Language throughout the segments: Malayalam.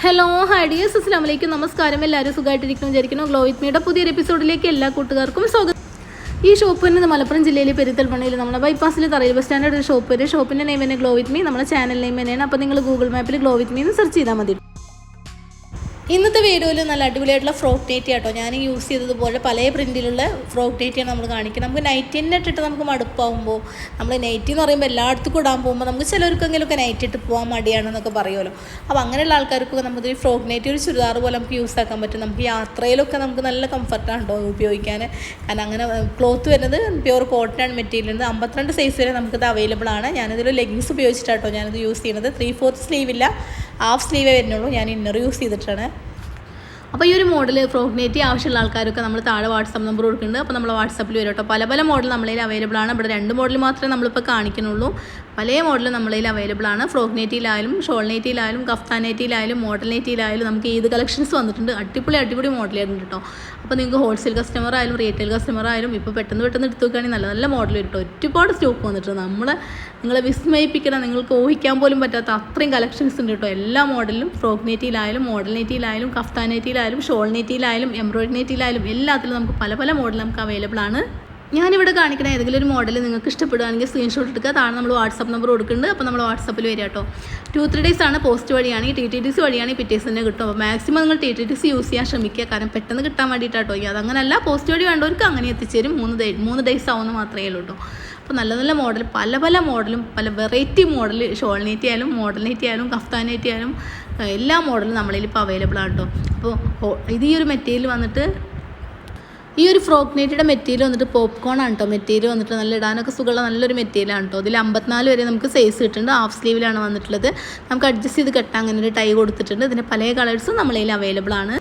ഹലോ ഹൈഡിയസ് അസ്ലാമലൈക്കും നമസ്കാരം എല്ലാവരും സുഖമായിട്ടിരിക്കുന്നു. വിചാരിക്കുന്നു ഗ്ലോ വിത്ത് പുതിയൊരു എപ്പിസോഡിലേക്ക് എല്ലാ കൂട്ടുകാർക്കും സ്വാഗതം. ഈ ഷോപ്പ് തന്നെ മലപ്പുറം ജില്ലയിലെ പെരുത്തൽമണയിൽ നമ്മുടെ ബൈപ്പാസിൽ തറയിൽ ബസ് സ്റ്റാൻഡ് ഒരു ഷോപ്പ് വരും ഷോപ്പിന്റെ നെയിം തന്നെ ഗ്ലോ വിത്ത് മീ നമ്മുടെ ചാനൽ നെയിം തന്നെയാണ്. അപ്പോൾ നിങ്ങൾ ഗൂഗിൾ മാപ്പിൽ ഗ്ലോ വിത്ത് മീ എന്ന് സെർച്ച് ചെയ്താൽ മതി. ഇന്നത്തെ വീഡിയോയിൽ നല്ല അടിപൊളിയായിട്ടുള്ള ഫ്രോക്ക് നൈറ്റി ആട്ടോ. ഞാൻ യൂസ് ചെയ്തതുപോലെ പല പ്രിന്റിലുള്ള ഫ്രോക്ക് നൈറ്റിയാണ് നമ്മൾ കാണിക്കുന്നത് നമുക്ക് നൈറ്റി തന്നെ ഇട്ടിട്ട് നമുക്ക് മടുപ്പാകുമ്പോൾ നമ്മൾ നൈറ്റി എന്ന് പറയുമ്പോൾ എല്ലായിടത്തും ഇടാൻ പോകുമ്പോൾ നമുക്ക് ചിലർക്കെങ്കിലുമൊക്കെ നൈറ്റി ഇട്ട് പോകാൻ മടിയാണെന്നൊക്കെ പറയുമല്ലോ. അപ്പോൾ അങ്ങനെയുള്ള ആൾക്കാർക്കൊക്കെ നമുക്ക് ഈ ഫ്രോക്ക് നൈറ്റി ഒരു ചുരിദാർ പോലെ നമുക്ക് യൂസ് ആക്കാൻ പറ്റും. നമുക്ക് യാത്രയിലൊക്കെ നമുക്ക് നല്ല കംഫർട്ടാണ് കേട്ടോ ഉപയോഗിക്കാൻ കാരണം അങ്ങനെ ക്ലോത്ത് വരുന്നത് പ്യുവർ കോട്ടൺ ആണ് മെറ്റീരിയൽ അമ്പത്തിരണ്ട് സൈസ് വരെ നമുക്കിത് അവൈലബിൾ ആണ്. ഞാനിതിൽ ലെഗിങ്സ് ഉപയോഗിച്ചിട്ടാട്ടോ ഞാനിത് യൂസ് ചെയ്യുന്നത്. ത്രീ ഫോർത്ത് സ്ലീവ് ഇല്ല. ഹാഫ് സ്ലീവേ വരുന്നുള്ളൂ. ഞാൻ ഇന്നർ യൂസ് ചെയ്തിട്ടാണ്. അപ്പോൾ ഈ ഒരു മോഡൽ ഫ്രോക്ക് നെറ്റി ആവശ്യമുള്ള ആൾക്കാരൊക്കെ നമ്മൾ താഴെ വാട്സപ്പ് നമ്പർ കൊടുക്കുന്നുണ്ട്. അപ്പോൾ നമ്മൾ വാട്സപ്പിൽ വരും കേട്ടോ പല പല മോഡൽ നമ്മളതിൽ അവൈലബിൾ ആണ്. ഇവിടെ രണ്ട് മോഡൽ മാത്രമേ നമ്മളിപ്പോൾ കാണിക്കുന്നുള്ളൂ. പല മോഡൽ നമ്മളതിൽ അവൈലബിൾ ആണ്. ഫ്രോഗ്നേറ്റിയിലായാലും ഷോൾ നെറ്റിയിലായാലും കഫ്താൻ നെറ്റിയിലായാലും മോഡൽ നെറ്റിയിലായാലും നമുക്ക് ഏത് കളക്ഷൻസ് വന്നിട്ടുണ്ട്. അടിപൊളി അടിപൊളി മോഡലായിരുന്നു കേട്ടോ അപ്പോൾ നിങ്ങൾക്ക് ഹോൾസെയിൽ കസ്റ്റമർ ആയാലും റീറ്റെയിൽ കസ്റ്റമർ ആയാലും ഇപ്പോൾ പെട്ടെന്ന് പെട്ടെന്ന് എടുത്തു നോക്കുകയാണെങ്കിൽ നല്ല നല്ല മോഡൽ കിട്ടും കേട്ടോ ഒരുപാട് സ്റ്റോക്ക് വന്നിട്ടുണ്ട്. നമ്മൾ നിങ്ങളെ വിസ്മയിപ്പിക്കണം. നിങ്ങൾക്ക് ഊഹിക്കാൻ പോലും പറ്റാത്ത അത്രയും കളക്ഷൻസ് ഉണ്ട് കേട്ടോ എല്ലാ മോഡലിലും ഫ്രോഗ്നേറ്റിയിലായാലും മോഡൽ നെറ്റിയിലായാലും കഫ്താൻ നെറ്റിയിലായാലും ഷോൾ നെറ്റിയിലായാലും എംബ്രോയിഡറി നെറ്റിയിലായാലും എല്ലാത്തിലും നമുക്ക് പല പല മോഡൽ നമുക്ക് അവൈലബിൾ ആണ്. ഞാനിവിടെ കാണിക്കുന്ന ഏതെങ്കിലും ഒരു മോഡൽ നിങ്ങൾക്ക് ഇഷ്ടപ്പെടുകയാണെങ്കിൽ സ്ക്രീൻഷോട്ട് എടുക്കുക. താഴെ നമ്മൾ വാട്സപ്പ് നമ്പർ കൊടുക്കുന്നുണ്ട് അപ്പോൾ നമ്മൾ വാട്സപ്പിൽ വരിക കേട്ടോ. ടു ത്രീ ഡേയ്സ് ആണ് പോസ്റ്റ് വഴിയാണെങ്കിൽ ടി ടി ടി സി വഴിയാണെങ്കിൽ പിറ്റേസ് തന്നെ കിട്ടും അപ്പോൾ മാക്സിമം നിങ്ങൾ T T T C use ചെയ്യാൻ ശ്രമിക്കുക. കാരണം പെട്ടെന്ന് കിട്ടാൻ വേണ്ടിയിട്ടാട്ടോ. അതങ്ങനല്ല. പോസ്റ്റ് വഴി വേണ്ടവർക്ക് അങ്ങനെ എത്തിച്ചേരും. മൂന്ന് ഡേ മൂന്ന് ഡേയ്സ് ആവുമെന്ന് മാത്രമേ ഉള്ളൂ കേട്ടോ. അപ്പോൾ നല്ല നല്ല മോഡൽ പല പല മോഡലും പല വെറൈറ്റി മോഡൽ ഷോൾ നെറ്റ് ആയാലും മോഡൽ നെറ്റ് ആയാലും കഫ്താൻ നെറ്റ് ആയാലും എല്ലാ മോഡലും നമ്മളിൽ ഇപ്പോൾ അവൈലബിൾ ആണ് കേട്ടോ അപ്പോൾ ഇത് ഈ ഒരു മെറ്റീരിയൽ വന്നിട്ട് ഈ ഒരു ഫ്രോക്ക് നെറ്റിയുടെ മെറ്റീരിയൽ വന്നിട്ട് പോപ്കോൺ ആണ് കേട്ടോ മെറ്റീരിയൽ വന്നിട്ട് നല്ല ഇടാനൊക്കെ സുഖമുള്ള നല്ലൊരു മെറ്റീരിയൽ ആണ് കേട്ടോ ഇതിൽ അമ്പത്തിനാല് വരെ നമുക്ക് സൈസ് കിട്ടുന്നുണ്ട്. ഹാഫ് സ്ലീവിലാണ് വന്നിട്ടുള്ളത്. നമുക്ക് അഡ്ജസ്റ്റ് ചെയ്ത് കെട്ടാൻ അങ്ങനെ ഒരു ടൈ കൊടുത്തിട്ടുണ്ട്. ഇതിന്റെ പല കളേഴ്സും നമ്മളതിൽ അവൈലബിൾ ആണ്.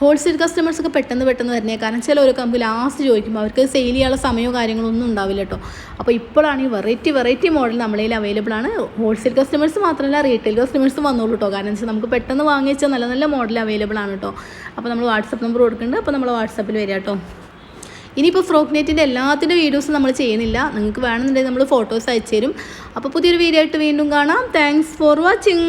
ഹോൾസെയിൽ കസ്റ്റമേഴ്സ് ഒക്കെ പെട്ടെന്ന് പെട്ടെന്ന് വരണേ കാരണം ചില ചിലവരൊക്കെ നമുക്ക് ലാസ്റ്റ് ചോദിക്കുമ്പോൾ അവർക്ക് സെയിൽ ചെയ്യാനുള്ള സമയമോ കാര്യങ്ങളോ ഒന്നും ഉണ്ടാവില്ല കേട്ടോ അപ്പോൾ ഇപ്പോഴാണ് ഈ വെറൈറ്റി വെറൈറ്റി മോഡൽ നമ്മളിൽ അവൈലബിൾ ആണ്. ഹോൾസെയിൽ കസ്റ്റമേഴ്സ് മാത്രമല്ല റീറ്റെയിൽ കസ്റ്റമേഴ്സും വന്നോളൂ കേട്ടോ കാരണം വെച്ചാൽ നമുക്ക് പെട്ടെന്ന് വാങ്ങി വെച്ചാൽ നല്ല നല്ല മോഡൽ അവൈലബിൾ ആണ് കേട്ടോ അപ്പോൾ നമ്മൾ വാട്സപ്പ് നമ്പർ കൊടുക്കുന്നുണ്ട്. അപ്പോൾ നമ്മൾ വാട്സപ്പിൽ വരിക കേട്ടോ ഇനിയിപ്പോൾ ഫ്രോക്ക് നെറ്റിന്റെ എല്ലാത്തിന്റെ വീഡിയോസും നമ്മൾ ചെയ്യുന്നില്ല. നിങ്ങൾക്ക് വേണമെന്നുണ്ടെങ്കിൽ നമ്മൾ ഫോട്ടോസ് അയച്ചു തരും അപ്പോൾ പുതിയൊരു വീഡിയോ ആയിട്ട് വീണ്ടും കാണാം. Thanks for watching